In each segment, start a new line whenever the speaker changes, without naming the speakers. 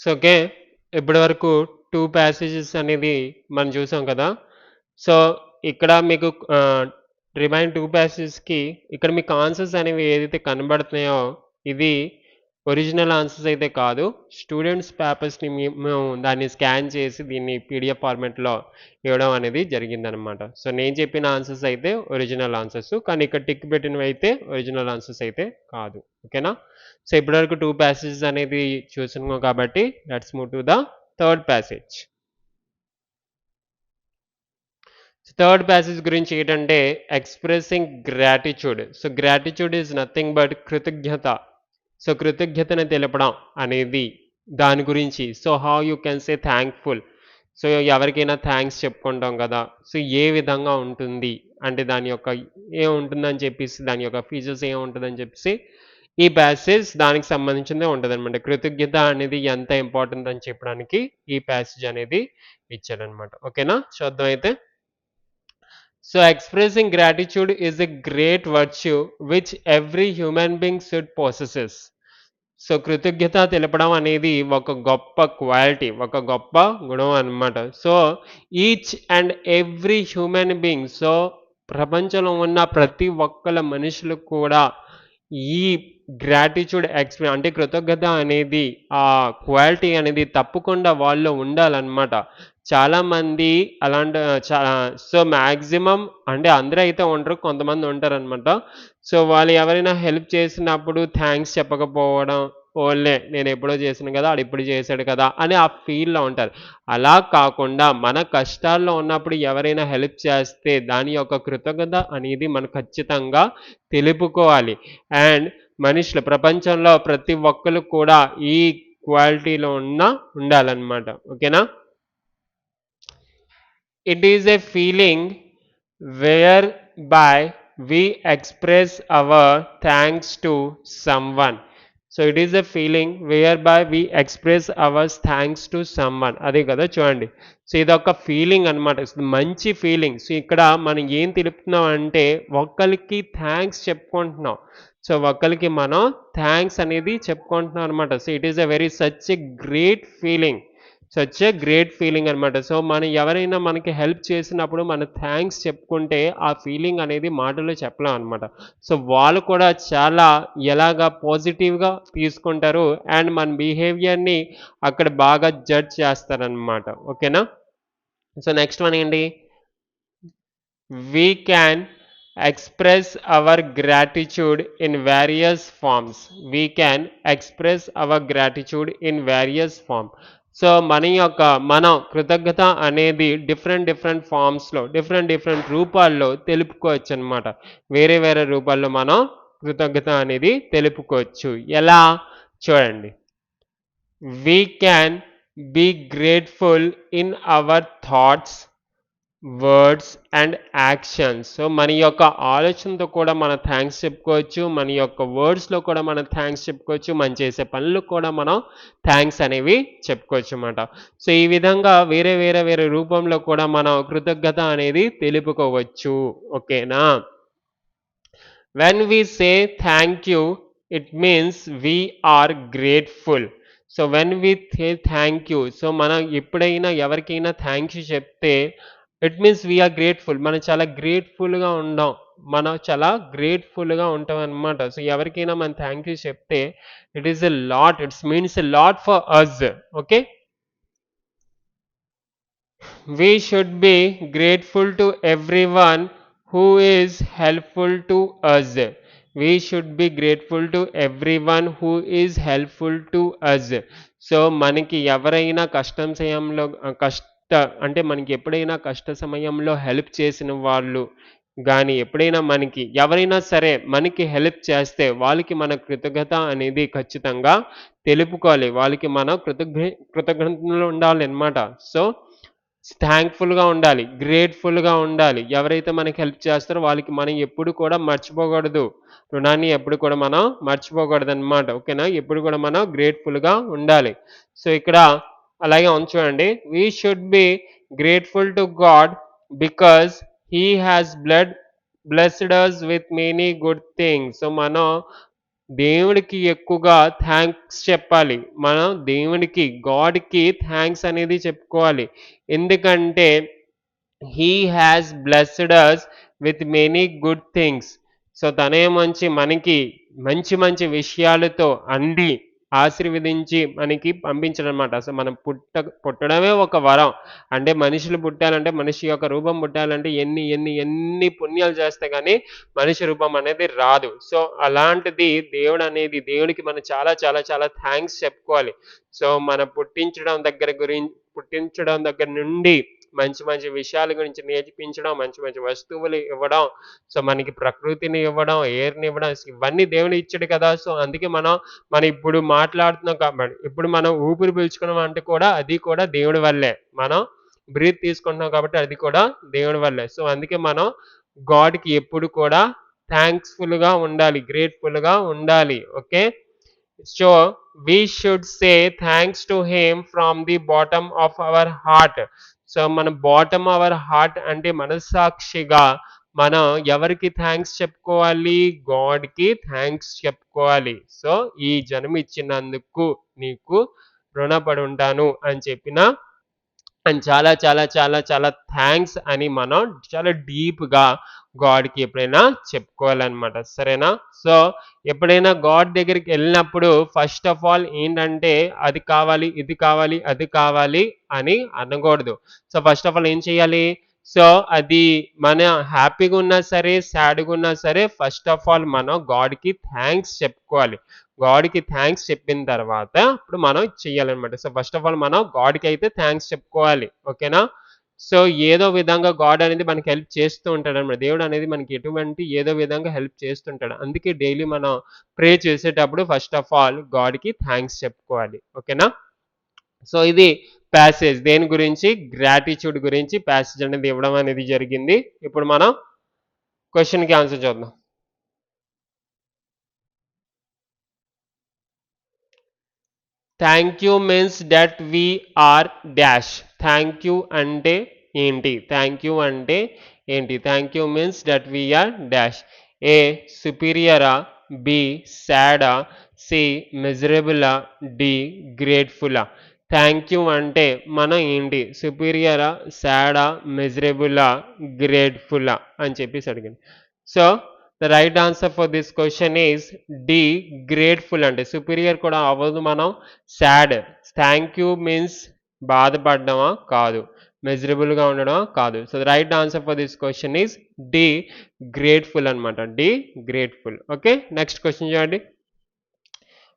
So okay ఇప్పటి వరకు two passages అనేది మనం చూసాం కదా. సో ఇక్కడ మీకు రిమైన్ టూ ప్యాసేజెస్కి ఇక్కడ మీకు ఆన్సర్స్ అనేవి ఏదైతే కనబడుతున్నాయో ఇది ఒరిజినల్ ఆన్సర్స్ అయితే కాదు. స్టూడెంట్స్ పేపర్స్ని మేము దాన్ని స్కాన్ చేసి దీన్ని పీడిఎఫ్ ఫార్మాట్లో ఇవ్వడం అనేది జరిగిందనమాట సో నేను చెప్పిన ఆన్సర్స్ అయితే ఒరిజినల్ ఆన్సర్స్. కానీ ఇక్కడ టిక్ పెట్టినవి అయితే ఒరిజినల్ ఆన్సర్స్ అయితే కాదు. ఓకేనా? సో ఇప్పటివరకు టూ ప్యాసేజెస్ అనేది చూస్తున్నాం కాబట్టి let's move to the third passage. Third passage గురించి ఏంటంటే expressing gratitude. So gratitude is nothing but కృతజ్ఞత. సో కృతజ్ఞతను తెలపడం అనేది దాని గురించి. So how you can say thankful so ఎవరికైనా థ్యాంక్స్ చెప్పుకుంటాం కదా. సో ఏ విధంగా ఉంటుంది? అంటే దాని యొక్క ఏముంటుందని చెప్పేసి దాని యొక్క ఫీచర్స్ ఏముంటుందని చెప్పేసి ఈ ప్యాసేజ్ దానికి సంబంధించిందే ఉంటుంది అనమాట కృతజ్ఞత అనేది ఎంత ఇంపార్టెంట్ అని చెప్పడానికి ఈ ప్యాసేజ్ అనేది ఇచ్చాడనమాట ఓకేనా చూద్దాం అయితే so expressing gratitude is a great virtue which every human being should possesses so కృతజ్ఞత తెలపడం అనేది ఒక గొప్ప క్వాలిటీ ఒక గొప్ప గుణం అన్నమాట. So each and every human being so ప్రపంచంలో ఉన్న ప్రతి ఒక్కల మనుషులు కూడా ఈ గ్రాటిట్యూడ్ ఎక్స్ప్రె అంటే కృతజ్ఞత అనేది ఆ క్వాలిటీ అనేది తప్పకుండా వాళ్ళు ఉండాలన్నమాట. చాలామంది అలాంటి సో మ్యాక్సిమం అంటే అందరూ అయితే ఉండరు కొంతమంది ఉంటారనమాట సో వాళ్ళు ఎవరైనా హెల్ప్ చేసినప్పుడు థ్యాంక్స్ చెప్పకపోవడం ఓన్లే నేను ఎప్పుడో చేశాను కదా ఆడు ఇప్పుడు చేశాడు కదా అని ఆ ఫీల్లో ఉంటారు. అలా కాకుండా మన కష్టాల్లో ఉన్నప్పుడు ఎవరైనా హెల్ప్ చేస్తే దాని యొక్క కృతజ్ఞత అనేది మనం ఖచ్చితంగా తెలుపుకోవాలి. అండ్ మనుషులు ప్రపంచంలో ప్రతి ఒక్కరు కూడా ఈ క్వాలిటీలో ఉన్న ఉండాలన్నమాట. ఓకేనా? It is a feeling whereby we express our thanks to someone so it is a feeling whereby we express ours thanks to someone అదే కదా చూడండి. సో ఇది ఒక ఫీలింగ్ అనమాట మంచి ఫీలింగ్ సో ఇక్కడ మనం ఏం తెలుపుతున్నాం అంటే ఒక్కరికి థ్యాంక్స్ చెప్పుకుంటున్నాం. సో ఒక్కరికి మనం థ్యాంక్స్ అనేది చెప్పుకుంటున్నాం అనమాట so it is a very such a great feeling such a great feeling అనమాట సో మనం ఎవరైనా మనకి హెల్ప్ చేసినప్పుడు మన థ్యాంక్స్ చెప్పుకుంటే ఆ ఫీలింగ్ అనేది మాటలో చెప్పలేం అనమాట సో వాళ్ళు కూడా చాలా ఎలాగా పాజిటివ్గా తీసుకుంటారు అండ్ మన బిహేవియర్ని అక్కడ బాగా జడ్జ్ చేస్తారనమాట ఓకేనా? సో నెక్స్ట్ వన్ ఏంటి? We can express our gratitude in various forms. We can express our gratitude in various form. So మన యొక్క మనం కృతజ్ఞత అనేది డిఫరెంట్ డిఫరెంట్ ఫామ్స్లో డిఫరెంట్ డిఫరెంట్ రూపాల్లో తెలుపుకోవచ్చు అనమాట వేరే వేరే రూపాల్లో మనం కృతజ్ఞత అనేది తెలుపుకోవచ్చు. ఎలా? చూడండి. We can be grateful in our thoughts words and actions so మన యొక్క ఆలోచనతో కూడా మన థ్యాంక్స్ చెప్పుకోవచ్చు మన యొక్క వర్డ్స్లో కూడా మనం థ్యాంక్స్ చెప్పుకోవచ్చు మనం చేసే పనులు కూడా మనం థ్యాంక్స్ అనేవి చెప్పుకోవచ్చు అన్నమాట. సో ఈ విధంగా వేరే వేరే వేరే రూపంలో కూడా మనం కృతజ్ఞత అనేది తెలుపుకోవచ్చు. ఓకేనా? When we say thank you it means we are grateful so when we thank you so మనం ఎప్పుడైనా ఎవరికైనా థ్యాంక్ యూ చెప్తే it means we are grateful మనం చాలా గ్రేట్ఫుల్గా ఉండం. మనం చాలా గ్రేట్ఫుల్గా ఉంటాం అనమాట సో ఎవరికైనా మనం థ్యాంక్ యూ చెప్తే it is a lot it's means a lot for us okay we should be grateful to everyone who is helpful to us we should be grateful to everyone who is helpful to us so మనకి ఎవరైనా కష్టం సమయంలో కష్ట అంటే మనకి ఎప్పుడైనా కష్ట సమయంలో హెల్ప్ చేసిన వాళ్ళు కానీ ఎప్పుడైనా మనకి ఎవరైనా సరే మనకి హెల్ప్ చేస్తే వాళ్ళకి మన కృతజ్ఞత అనేది ఖచ్చితంగా తెలుపుకోవాలి. వాళ్ళకి మన కృతజ్ఞ కృతజ్ఞతలు ఉండాలి అనమాట సో థ్యాంక్ఫుల్గా ఉండాలి గ్రేట్ఫుల్గా ఉండాలి. ఎవరైతే మనకి హెల్ప్ చేస్తారో వాళ్ళకి మనం ఎప్పుడు కూడా మర్చిపోకూడదు. రుణాన్ని ఎప్పుడు కూడా మనం మర్చిపోకూడదు అనమాట ఓకేనా? ఎప్పుడు కూడా మనం గ్రేట్ఫుల్గా ఉండాలి. సో ఇక్కడ అలాగే ఉంది చూడండి. We should be grateful to God because he has blood blessed us with many good things so మనం దేవుడికి ఎక్కువగా థ్యాంక్స్ చెప్పాలి. మనం దేవుడికి గాడ్కి థ్యాంక్స్ అనేది చెప్పుకోవాలి. ఎందుకంటే he has blessed us with many good things so తనే మంచి మనకి మంచి మంచి విషయాలతో అండి ఆశీర్వదించి మనకి పంపించడం అనమాట అసలు మనం పుట్ట పుట్టడమే ఒక వరం. అంటే మనుషులు పుట్టాలంటే మనిషి యొక్క రూపం పుట్టాలంటే ఎన్ని ఎన్ని ఎన్ని పుణ్యాలు చేస్తే కానీ మనిషి రూపం అనేది రాదు. సో అలాంటిది దేవుడు అనేది దేవుడికి మనం చాలా చాలా చాలా థ్యాంక్స్ చెప్పుకోవాలి. సో మన పుట్టించడం దగ్గర గురించి పుట్టించడం దగ్గర నుండి మంచి మంచి విషయాల గురించి నేర్పించడం మంచి మంచి వస్తువులు ఇవ్వడం సో మనకి ప్రకృతిని ఇవ్వడం ఎయిర్ని ఇవ్వడం ఇవన్నీ దేవుడు ఇచ్చాడు కదా. సో అందుకే మనం మనం ఇప్పుడు మాట్లాడుతున్నాం కాబట్టి ఇప్పుడు మనం ఊపిరి పీల్చుకున్నాం అంటే కూడా అది కూడా దేవుడి వల్లే. మనం బ్రీత్ తీసుకుంటున్నాం కాబట్టి అది కూడా దేవుడి వల్లే. సో అందుకే మనం గాడ్కి ఎప్పుడు కూడా థ్యాంక్స్ఫుల్గా ఉండాలి గ్రేట్ఫుల్గా ఉండాలి. Okay? So we should say thanks to him from the bottom of our heart so మన బాటమ్ అవర్ హార్ట్ అంటే మనస్సాక్షిగా మనం ఎవరికి థ్యాంక్స్ చెప్పుకోవాలి? గాడ్కి థ్యాంక్స్ చెప్పుకోవాలి. సో ఈ జన్మ ఇచ్చినందుకు నీకు రుణపడి ఉంటాను అని చెప్పిన అండ్ చాలా చాలా చాలా చాలా థ్యాంక్స్ అని మనం చాలా డీప్గా గాడ్కి ఎప్పుడైనా చెప్పుకోవాలన్నమాట. సరేనా? సో ఎప్పుడైనా గాడ్ దగ్గరికి వెళ్ళినప్పుడు ఫస్ట్ ఆఫ్ ఆల్ ఏంటంటే అది కావాలి ఇది కావాలి అది కావాలి అని అనకూడదు. సో ఫస్ట్ ఆఫ్ ఆల్ ఏం చేయాలి? సో అది మన హ్యాపీగా ఉన్నా సరే సాడ్గా ఉన్నా సరే ఫస్ట్ ఆఫ్ ఆల్ మనం గాడ్కి థ్యాంక్స్ చెప్పుకోవాలి. గాడ్కి థ్యాంక్స్ చెప్పిన తర్వాత ఇప్పుడు మనం చెయ్యాలన్నమాట సో ఫస్ట్ ఆఫ్ ఆల్ మనం గాడ్కి అయితే థ్యాంక్స్ చెప్పుకోవాలి. ఓకేనా? సో ఏదో విధంగా గాడ్ అనేది మనకి హెల్ప్ చేస్తూ ఉంటాడు అనమాట దేవుడు అనేది మనకి ఎటువంటి ఏదో విధంగా హెల్ప్ చేస్తుంటాడు. అందుకే డైలీ మనం ప్రే చేసేటప్పుడు ఫస్ట్ ఆఫ్ ఆల్ గాడ్కి థ్యాంక్స్ చెప్పుకోవాలి. ఓకేనా? సో ఇది ప్యాసేజ్. దేని గురించి? గ్రాటిట్యూడ్ గురించి ప్యాసేజ్ అనేది ఇవ్వడం అనేది జరిగింది. ఇప్పుడు మనం క్వశ్చన్కి ఆన్సర్ చూద్దాం. Thank you means that we are dash. Thank you అంటే ఏంటి? థ్యాంక్ యూ అంటే ఏంటి? Thank you means that we are dash. A సుపీరియరా. B సాడా. సి మిజరబులా. డి గ్రేట్ఫుల్లా థ్యాంక్ యూ అంటే మనం ఏంటి? సుపీరియరా సాడా మిజరబులా గ్రేట్ఫుల్లా అని చెప్పేసి అడిగింది. So the right answer for this question is D grateful అంటే సుపీరియర్ కూడా అవ్వదు మనం. సాడ్ థ్యాంక్ యూ మీన్స్ బాధపడ్డమా? కాదు. మెజరబుల్గా ఉండడం కాదు. So right answer for this question is D grateful అనమాట D grateful okay next question చూడండి.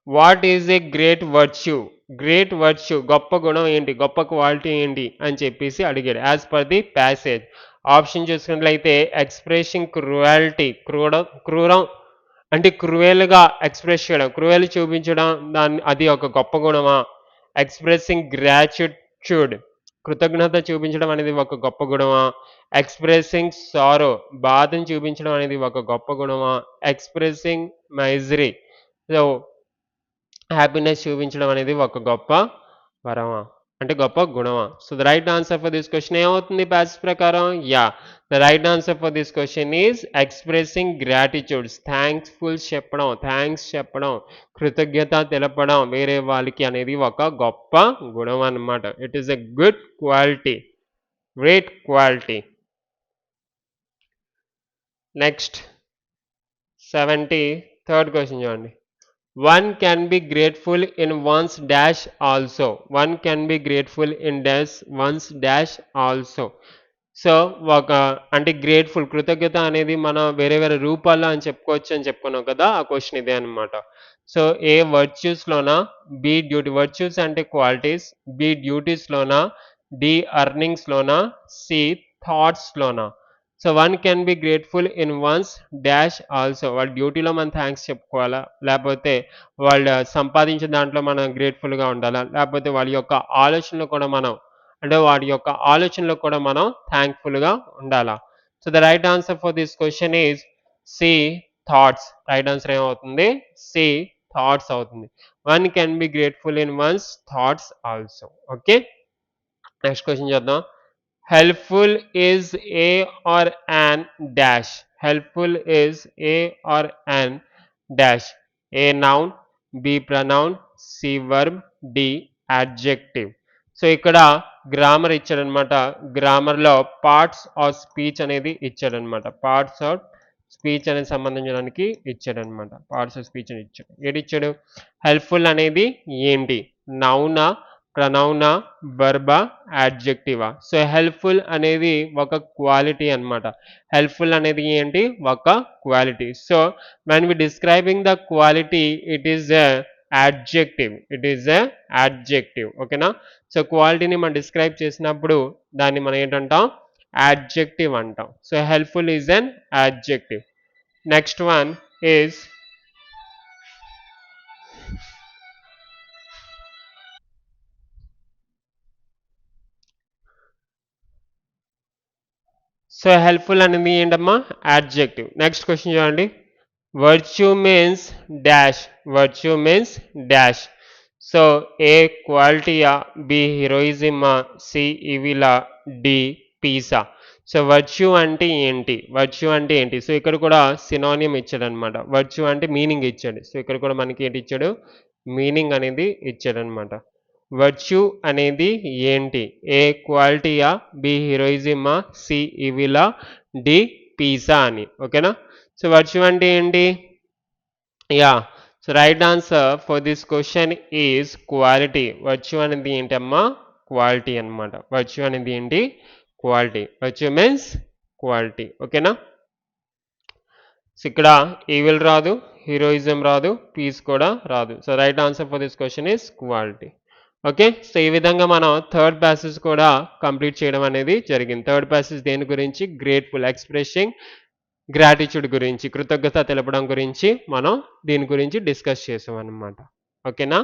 What is a great virtue great virtue గొప్ప గుణం ఏంటి? గొప్ప క్వాలిటీ ఏంటి? అని చెప్పేసి అడిగాడు as per the passage option చూసుకున్నట్లయితే ఎక్స్ప్రెషన్ క్రూయాలిటీ క్రూరం క్రూరం అంటే క్రూయల్గా ఎక్స్ప్రెస్ చేయడం క్రూయల్ చూపించడం దాన్ని అది ఒక గొప్ప గుణమా? ఎక్స్ప్రెసింగ్ గ్రాచ్యూట్యూడ్ కృతజ్ఞత చూపించడం అనేది ఒక గొప్ప గుణమా? ఎక్స్ప్రెసింగ్ సారో బాధను చూపించడం అనేది ఒక గొప్ప గుణమా? ఎక్స్ప్రెసింగ్ మైజరీ సో హ్యాపీనెస్ చూపించడం అనేది ఒక గొప్ప వరమా? అంటే గొప్ప గుణమా? So the right answer for this question ఏమవుతుంది ప్యాస్ ప్రకారం? Yeah the right answer for this question is expressing gratitudes thankful చెప్పడం థ్యాంక్స్ చెప్పడం కృతజ్ఞత తెలపడం వేరే వాళ్ళకి అనేది ఒక గొప్ప గుణం అన్నమాట. It is a good quality great quality next seventy third question చూడండి. One can be grateful in one's dash also one can be grateful in dash one's dash also so ఒక అంటే గ్రేట్ఫుల్ కృతజ్ఞత అనేది మనం వేరే వేరే రూపాల్లో అని చెప్పుకోవచ్చు అని చెప్పుకున్నాం కదా ఆ క్వశ్చన్ ఇదే అనమాట సో ఏ వర్చ్యూస్లోనా బి డ్యూటీ వర్చ్యూస్ అంటే క్వాలిటీస్ బి డ్యూటీస్లోనా డి అర్నింగ్స్లోనా C థాట్స్లోనా so one can be grateful in one's dash also వాళ్ళ డ్యూటీలో మనం థ్యాంక్స్ చెప్పుకోవాలా? లేకపోతే వాళ్ళు సంపాదించిన దాంట్లో మనం గ్రేట్ఫుల్గా ఉండాలా? లేకపోతే వాళ్ళ యొక్క ఆలోచనలు కూడా మనం అంటే వాడి యొక్క ఆలోచనలో కూడా మనం థ్యాంక్ఫుల్గా ఉండాలా? So the right answer for this question is C thoughts right answer ఏమవుతుంది? సి థాట్స్ అవుతుంది. One can be grateful in one's thoughts also okay next question చూద్దాం. Helpful is a or an dash. Helpful is a or an dash. A noun B pronoun C verb D adjective. So ఇక్కడ grammar ఇచ్చాడనమాట గ్రామర్లో parts of speech అనేది ఇచ్చాడనమాట parts of speech అనేది సంబంధించడానికి ఇచ్చాడనమాట parts of speech అని ఇచ్చాడు. ఏది ఇచ్చాడు హెల్ప్ఫుల్ అనేది ఏంటి? నౌనా ప్రనౌనా బర్బా యాడ్జెక్టివా సో హెల్ప్ఫుల్ అనేది ఒక క్వాలిటీ అనమాట హెల్ప్ఫుల్ అనేది ఏంటి? ఒక quality so when we describing the quality it is a adjective it is a adjective ఓకేనా సో క్వాలిటీని మనం డిస్క్రైబ్ చేసినప్పుడు దాన్ని మనం ఏంటంటాం? యాడ్జెక్టివ్ అంటాం. So helpful is an adjective next one is so helpful అనేది ఏంటమ్మా యాడ్జెక్టివ్ నెక్స్ట్ క్వశ్చన్ చూడండి virtue means dash virtue means dash so A క్వాలిటీయా B హీరోయిజమా సి ఇవిలా డి పీసా సో వర్చ్యూ అంటే ఏంటి? వర్చ్యూ అంటే ఏంటి? సో ఇక్కడ కూడా సినానియం ఇచ్చాడు అనమాట వర్చ్యూ అంటే మీనింగ్ ఇచ్చాడు. సో ఇక్కడ కూడా మనకి ఏంటి ఇచ్చాడు? మీనింగ్ అనేది ఇచ్చాడు అనమాట వర్చ్యూ అనేది ఏంటి? ఏ క్వాలిటీయా బి హీరోయిజమా సి ఇవిలా? డి పీసా అని. ఓకేనా? సో వర్చ్యూ అంటే ఏంటి? Yeah. So right answer for this question is quality. Virtue అనేది ఏంటమ్మా? క్వాలిటీ అన్నమాట. వర్చ్యూ అనేది ఏంటి? క్వాలిటీ. Virtue means quality. ఓకేనా? సో ఇక్కడ ఈవిల్ రాదు హీరోయిజం రాదు పీస్ కూడా రాదు. So right answer for this question is quality. Okay? So ఈ విధంగా మనం థర్డ్ ప్యాసేజ్ కూడా కంప్లీట్ చేయడం అనేది జరిగింది. థర్డ్ ప్యాసేజ్ దేని గురించి? గ్రేట్ఫుల్ ఎక్స్ప్రెషింగ్ గ్రాటిట్యూడ్ గురించి కృతజ్ఞత తెలపడం గురించి మనం దీని గురించి డిస్కస్ చేసాం అన్నమాట ఓకేనా?